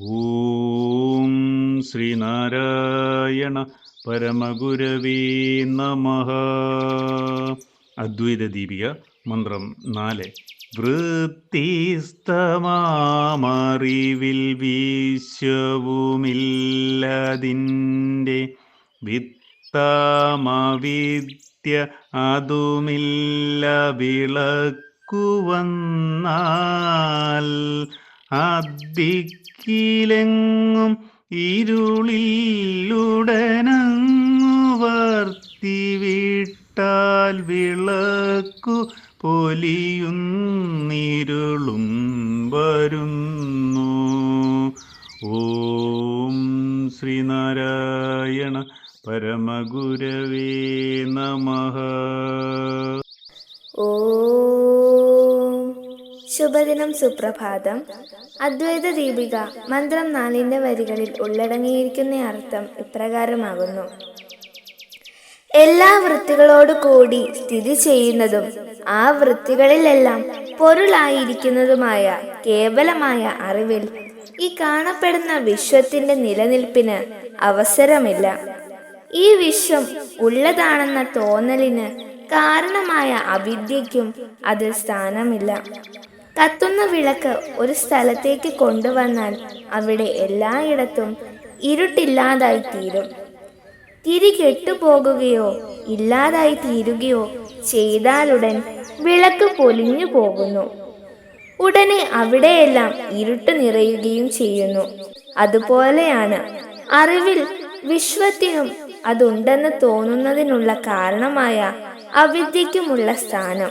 ഓം ശ്രീനാരായണ പരമഗുരവീ നമ അദ്വൈത ദീപിക മന്ത്രം നാല്. വൃത്തിസ്തമാമറിവിൽ വീശ്യവുമില്ലതിന്റെ വിത്തമവിദ്യ അതുമില്ല വിളക്കു വന്നാൽ അദ്ദിക്കിലെങ്ങും ഇരുളിലുടനങ്ങു വർത്തി വിട്ടാൽ വിളക്കു പൊലിയുന്നിരുളും വരുന്നു. ഓം ശ്രീനാരായണ പരമഗുരവേ നമ. ഓം ശുഭദിനം സുപ്രഭാതം. അദ്വൈത ദീപിക മന്ത്രം നാലിന്റെ വരികളിൽ ഉള്ളടങ്ങിയിരിക്കുന്ന അർത്ഥം ഇപ്രകാരമാകുന്നു. എല്ലാ വൃത്തികളോട് കൂടി സ്ഥിതി ചെയ്യുന്നതും ആ വൃത്തികളിലെല്ലാം പൊരുളായിരിക്കുന്നതുമായ കേവലമായ അറിവിൽ ഈ കാണപ്പെടുന്ന വിശ്വത്തിന്റെ നിലനിൽപ്പിന് അവസരമില്ല. ഈ വിശ്വം ഉള്ളതാണെന്ന തോന്നലിന് കാരണമായ അവിദ്യയ്ക്കും അതിൽ സ്ഥാനമില്ല. കത്തുന്ന വിളക്ക് ഒരു സ്ഥലത്തേക്ക് കൊണ്ടുവന്നാൽ അവിടെ എല്ലായിടത്തും ഇരുട്ടില്ലാതായി തീരും തിരി കെട്ടുപോകുകയോ ഇല്ലാതായി തീരുകയോ ചെയ്താലുടൻ വിളക്ക് പൊലിഞ്ഞു പോകുന്നു. ഉടനെ അവിടെയെല്ലാം ഇരുട്ട് നിറയുകയും ചെയ്യുന്നു. അതുപോലെയാണ് അറിവിൽ വിശ്വത്തിനും അതുണ്ടെന്ന് തോന്നുന്നതിനുള്ള കാരണമായ അവിദ്യയ്ക്കുമുള്ള സ്ഥാനം.